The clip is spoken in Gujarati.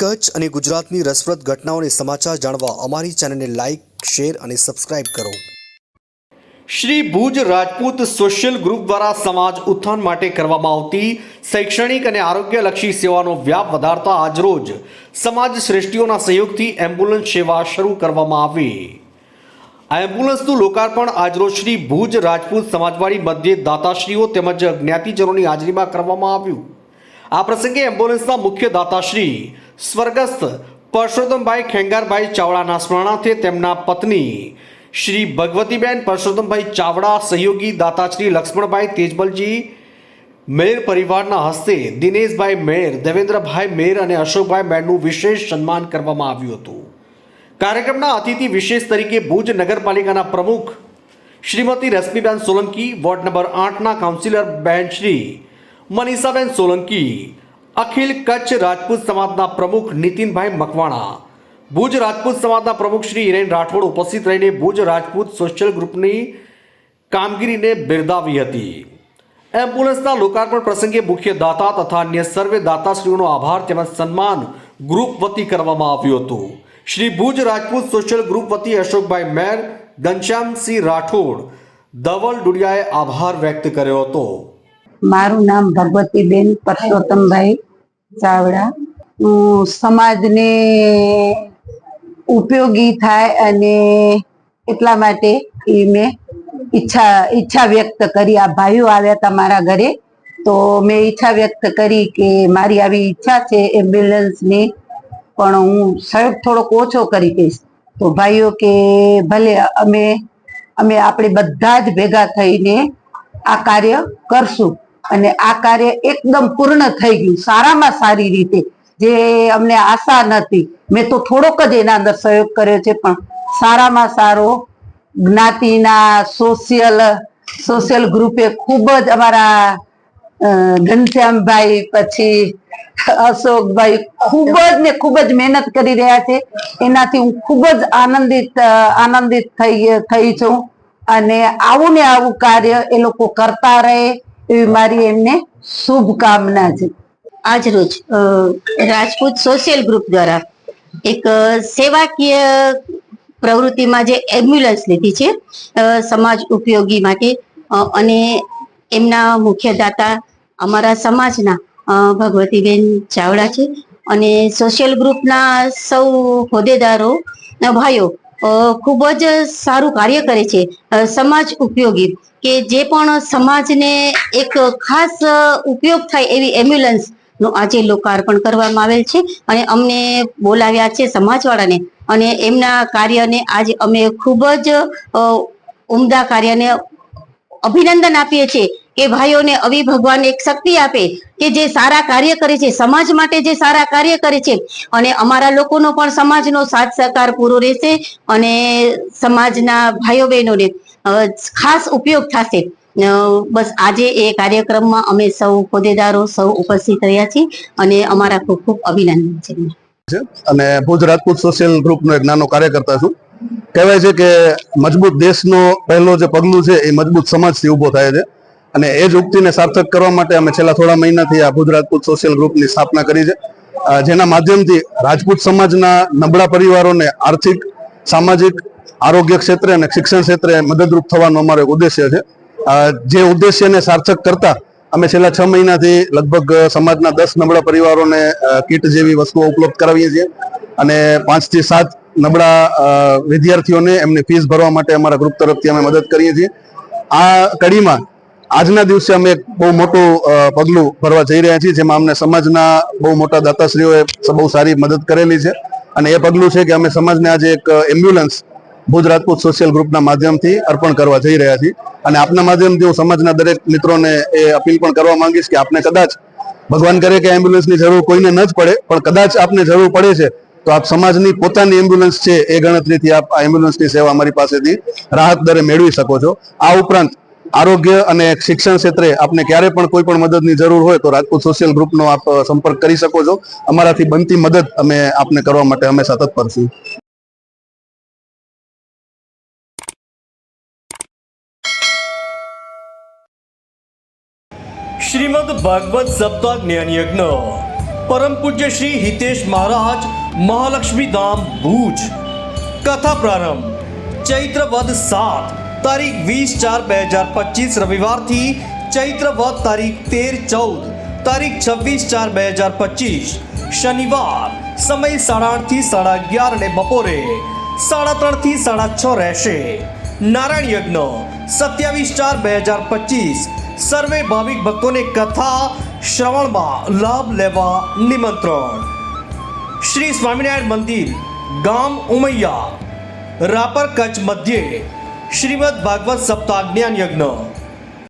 કચ્છ અને ગુજરાતની રસપ્રદ ઘટનાઓને સમાચાર જાણવા અમારી ચેનલને લાઇક શેર અને સબસ્ક્રાઇબ કરો. શ્રી ભુજ રાજપૂત સોશિયલ ગ્રુપ દ્વારા સમાજ ઉત્થાન માટે કરવામાં આવતી શૈક્ષણિક અને આરોગ્યલક્ષી સેવાનો વ્યાપ વધારતા આજરોજ સમાજ શ્રેષ્ઠીઓના સહયોગથી એમ્બ્યુલન્સ સેવા શરૂ કરવામાં આવી. આ એમ્બ્યુલન્સનું લોકાર્પણ આજરોજ શ્રી ભુજ રાજપૂત સમાજવાડી મધ્યે દાતાશ્રીઓ તેમજ જ્ઞાતિજનોની હાજરીમાં કરવામાં આવ્યું. આ પ્રસંગે એમ્બ્યુલન્સના મુખ્ય દાતાશ્રી સ્વર્ગસ્થ પરસોત્તમભાઈ ખેંગારભાઈ ચાવડાના સ્મરણાર્થે તેમના પત્ની શ્રી ભગવતીબેન પરસોત્તમભાઈ ચાવડા, સહયોગી દાતાશ્રી લક્ષ્મણભાઈ તેજબલજી, મેર પરિવારના હસ્તે દિનેશભાઈ મેર, દેવેન્દ્રભાઈ મેર અને અશોકભાઈ મેરનું વિશેષ સન્માન કરવામાં આવ્યું હતું. કાર્યક્રમના અતિથિ વિશેષ તરીકે ભુજ નગરપાલિકાના પ્રમુખ શ્રીમતી રશ્મિબેન સોલંકી, વોર્ડ નંબર આઠના કાઉન્સિલર બહેન શ્રી મનીષાબેન સોલંકી અખિલ કચ્છ રાજપૂત સમાજના પ્રમુખ નીતિનભાઈ મકવાણા. ભુજ રાજપૂત સમાજના પ્રમુખ શ્રી હિરેન રાઠોડ ઉપસ્થિત રહીને ભુજ રાજપૂત સોશિયલ ગ્રુપની કામગીરીને બિરદાવી હતી. એમ્બ્યુલન્સના લોકાર્પણ પ્રસંગે મુખ્ય દાતા તથા અન્ય સર્વે દાતાશ્રીઓનો આભાર તેમજ સન્માન ગ્રુપ વતી કરવામાં આવ્યું હતું. શ્રી ભુજ રાજપૂત સોશિયલ ગ્રુપ વતી અશોકભાઈ મેર, ઘનશ્યામસિંહ રાઠોડ, ધવલ ડુડિયાએ આભાર વ્યક્ત કર્યો હતો. મારું નામ ભગવતીબેન પરસોત્તમભાઈ ચાવડા. હું સમાજને ઉપયોગી થાય અને એટલા માટે એ મેં ઈચ્છા ઈચ્છા વ્યક્ત કરી. આ ભાઈઓ આવ્યા હતા મારા ઘરે, તો મેં ઈચ્છા વ્યક્ત કરી કે મારી આવી ઈચ્છા છે એમ્બ્યુલન્સની, પણ હું સહયોગ થોડોક ઓછો કરી દઈશ. તો ભાઈઓ કે ભલે અમે અમે આપણે બધા જ ભેગા થઈને આ કાર્ય કરશું. અને આ કાર્ય એકદમ પૂર્ણ થઈ ગયું. સારામાં સારી રીતે. જે અમને આશા નથી. મેં તો થોડોક જ એના અંદર સહયોગ કર્યો છે, પણ સારામાં સારો જ્ઞાતિના સોશિયલ સોશિયલ ગ્રુપે ખૂબ જ અમારા ઘનશ્યામભાઈ પછી અશોકભાઈ ખૂબ જ ને ખૂબ જ મહેનત કરી રહ્યા છે. એનાથી હું ખૂબ જ આનંદિત આનંદિત થઈ થઈ છું. અને આવું ને આવું કાર્ય એ લોકો કરતા રહે. એવી મારી એમને શુભકામના છે. આજ રોજ રાજપૂત સોશિયલ ગ્રુપ દ્વારા એક સેવાકીય પ્રવૃત્તિમાં જે એમ્બ્યુલન્સ લીધી છે સમાજ ઉપયોગી માટે અને એમના મુખ્ય દાતા અમારા સમાજના ભગવતીબેન ચાવડા છે અને સોશિયલ ગ્રુપના સૌ હોદ્દેદારો ભાઈઓ ખૂબ જ સારું કાર્ય કરે છે સમાજ ઉપયોગી. કે જે પણ સમાજને એક ખાસ ઉપયોગ થાય એવી એમ્બ્યુલન્સનું આજે લોકાર્પણ કરવામાં આવેલ છે. અને અમને બોલાવ્યા છે સમાજવાળાને. અને એમના કાર્યને આજે અમે ખૂબ જ ઉમદા કાર્યને અભિનંદન આપીએ છીએ. કે ભાઈઓને આવી ભગવાન એક શક્તિ આપે કે જે સારા કાર્ય કરે છે, સમાજ માટે જે સારા કાર્ય કરે છે અને અમારા લોકોનો પણ સમાજનો સાથ સહકાર પૂરો રહેશે અને સમાજના ભાઈઓ બહેનોને ખાસ ઉપયોગ થશે. બસ આજે એ કાર્યક્રમમાં અમે સૌ હોદ્દેદારો સૌ ઉપસ્થિત રહ્યા છીએ અને અમારા ખૂબ ખૂબ અભિનંદન છે છે. અને ભુજ રાજપૂત સોશિયલ ગ્રુપનો એક નાનો કાર્યકર્તા છું. કહેવાય છે કે મજબૂત દેશનો પહેલો જે પગલું છે એ મજબૂત સમાજથી ઊભો થાય છે. અને એ જ ઉક્તિને સાર્થક કરવા માટે અમે છેલ્લા થોડા મહિનાથી આ ભુજ રાજપૂત સોશિયલ ગ્રુપની સ્થાપના કરી છે. જેના માધ્યમથી રાજપૂત સમાજના નબળા પરિવારોને આર્થિક, સામાજિક, આરોગ્ય ક્ષેત્રે અને શિક્ષણ ક્ષેત્રે મદદરૂપ થવાનો અમારો એક ઉદ્દેશ્ય છે. જે ઉદ્દેશ્યને સાર્થક કરતા અમે છેલ્લા છ મહિનાથી લગભગ સમાજના દસ નબળા પરિવારોને કીટ જેવી વસ્તુઓ ઉપલબ્ધ કરાવીએ છીએ અને પાંચથી સાત નબળા વિદ્યાર્થીઓને એમની ફીસ ભરવા માટે અમારા ગ્રુપ તરફથી અમે મદદ કરીએ છીએ. આ કડીમાં આજના દિવસે અમે એક બહુ મોટું પગલું ભરવા જઈ રહ્યા છીએ, જેમાં અમને સમાજના બહુ મોટા દાતાશ્રીઓએ બહુ સારી મદદ કરેલી છે. અને એ પગલું છે કે અમે સમાજને આજે એક એમ્બ્યુલન્સ ભુજ રાજપૂત સોશિયલ ગ્રુપના માધ્યમથી અર્પણ કરવા જઈ રહ્યા છીએ. અને આપના માધ્યમથી હું સમાજના દરેક મિત્રોને એ અપીલ પણ કરવા માંગીશ કે આપને કદાચ ભગવાન કરે કે એમ્બ્યુલન્સની જરૂર કોઈને ન જ પડે, પણ કદાચ આપને જરૂર પડે છે, તો આપ સમાજની પોતાની એમ્બ્યુલન્સ છે એ ગણતરીથી આપ આ એમ્બ્યુલન્સની સેવા અમારી પાસેથી રાહત દરે મેળવી શકો છો. આ ઉપરાંત આરોગ્ય અને શિક્ષણ ક્ષેત્રે આપને ક્યારે પણ કોઈ પણ મદદની જરૂર હોય તો રાજપૂત સોશિયલ ગ્રુપનો આપ સંપર્ક કરી શકો છો. અમારાથી બનતી મદદ અમે આપને કરવા માટે હંમેશા તત્પર છીએ. શ્રીમદ ભાગવત સપ્તાહ જ્ઞાન યજ્ઞ. પરમ પૂજ્ય શ્રી હિતેશ મહારાજ મહાલક્ષ્મી ધામ ભુજ. કથા પ્રારંભ. ચૈત્ર વદ સાત. તારીખ વીસ ચાર બે હજાર પચીસ રવિવારથી ચૈત્ર વદ તારીખ તેર ચૌદ, તારીખ છવ્વીસ ચાર બે હજાર પચીસ, શનિવાર સમય સાડા આઠથી સાડા અગિયાર અને બપોરે સાડા ત્રણથી સાડા છ રહેશે. નારાયણ યજ્ઞ સત્યાવીસ ચાર બે હજાર પચીસ, સર્વે ભાવિક ભક્તોને કથા, શ્રવણમાં લાભ લેવા નિમંત્રણ. શ્રી સ્વામિનારાયણ મંદિર, ગામ ઉમૈયા, રાપર કચ્છ મધ્યે શ્રીમદ ભાગવત સપ્તાહ જ્ઞાન યજ્ઞ.